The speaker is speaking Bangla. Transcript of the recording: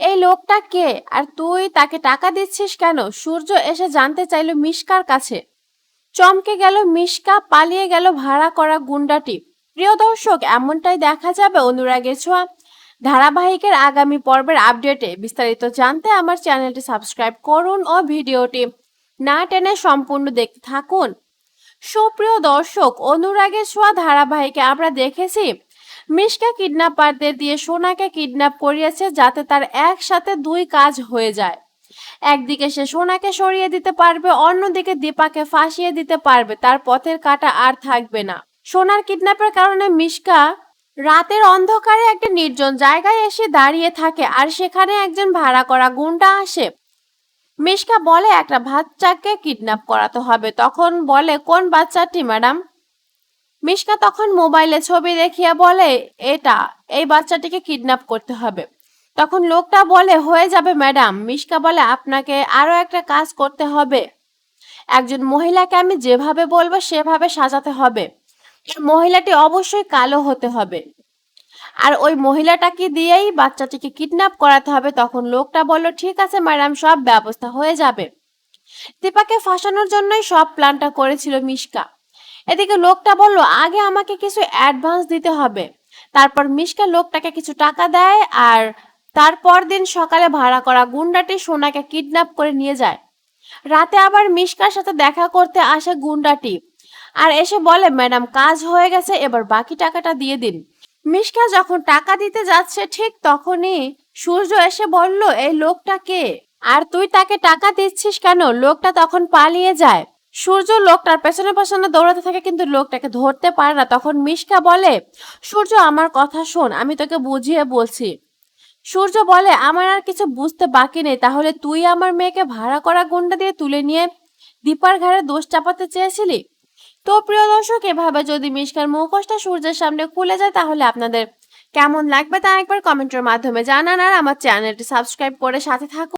এই লোকটা কে? আর তুই তাকে টাকা দিচ্ছিস কেন? সূর্য এসে জানতে চাইল মিশকার কাছে। চমকে গেল মিশকা, পালিয়ে গেল ভাড়া করা গুন্ডাটি। প্রিয় দর্শক, এমনটাই দেখা যাবে অনুরাগের ছোঁয়া। ধারাবাহিকের আগামী পর্বের আপডেটে বিস্তারিত জানতে আমার চ্যানেলটি সাবস্ক্রাইব করুন ও ভিডিওটি না টেনে সম্পূর্ণ দেখতে থাকুন। সুপ্রিয় দর্শক, অনুরাগের ছোঁয়া ধারাবাহিকে আমরা দেখেছি। মিশকা কিডন্যাপারদের দিয়ে সোনাকে কিডন্যাপ করিয়েছে যাতে তার একসাথে দুই কাজ হয়ে যায়। একদিকে সে সোনাকে সরিয়ে দিতে পারবে, অন্যদিকে দীপাকে ফাঁসিয়ে দিতে পারবে। তার পথের কাটা আর থাকবে না। সোনার কিডন্যাপের কারণে মিশকা রাতের অন্ধকারে একটা নির্জন জায়গায় এসে দাঁড়িয়ে থাকে আর সেখানে একজন ভাড়া করা গুন্ডা আসে। মিশকা বলে, একটা বাচ্চাকে কিডন্যাপ করাতে হবে। তখন বলে, কোন বাচ্চাটি, ম্যাডাম? মিশকা তখন মোবাইলে ছবি দেখিয়ে বলে, এটা, এই বাচ্চাটিকে কিডন্যাপ করতে হবে। তখন লোকটা বলে, হয়ে যাবে, ম্যাডাম। মিশকা বলে, আপনাকে আরও একটা কাজ করতে হবে। একজন মহিলাকে আমি যেভাবে বলব, সেভাবে সাজাতে হবে। মহিলাটি অবশ্যই কালো হতে হবে। আর ওই মহিলাটাকে দিয়েই বাচ্চাটিকে কিডন্যাপ করাতে হবে। তখন লোকটা বলল, ঠিক আছে, ম্যাডাম, সব ব্যবস্থা হয়ে যাবে। দীপাকে ফাঁসানোর জন্যই সব প্ল্যানটা করেছিল মিশকা। এদিকে লোকটা বলল, আগে আমাকে কিছু অ্যাডভান্স দিতে হবে। তারপর মিশকা লোকটাকে কিছু টাকা দেয় আর তারপর দিন সকালে ভাড়া করা গুন্ডাটি সোনাকে কিডন্যাপ করে নিয়ে যায়। রাতে আবার মিশকার সাথে দেখা করতে আসে গুন্ডাটি আর এসে বলে, ম্যাডাম, কাজ হয়ে গেছে, এবার বাকি টাকাটা দিয়ে দিন। মিশকা যখন টাকা দিতে যাচ্ছে ঠিক তখনই সূর্য এসে বলল, এই লোকটা কে? আর তুই তাকে টাকা দিচ্ছিস কেন? লোকটা তখন পালিয়ে যায়। সূর্য লোকটার পেছনে পেছনে দৌড়াতে থাকে, কিন্তু লোকটাকে ধরতে পারে না। তখন মিশকা বলে, সূর্য, আমার কথা শোন, আমি তোকে বুঝিয়ে বলছি। সূর্য বলে, আমার আর কিছু বুঝতে বাকি নেই, তাহলে তুই আমার মেয়েকে ভাড়া করা গুন্ডা দিয়ে তুলে নিয়ে দীপার ঘাড়ে দোষ চাপাতে চেয়েছিলি? তো প্রিয় দর্শক, এভাবে যদি মিশকার মুখোশটা সূর্যের সামনে খুলে যায়, তাহলে আপনাদের কেমন লাগবে তা একবার কমেন্টের মাধ্যমে জানান, আর আমার চ্যানেলটি সাবস্ক্রাইব করে সাথে থাকুন।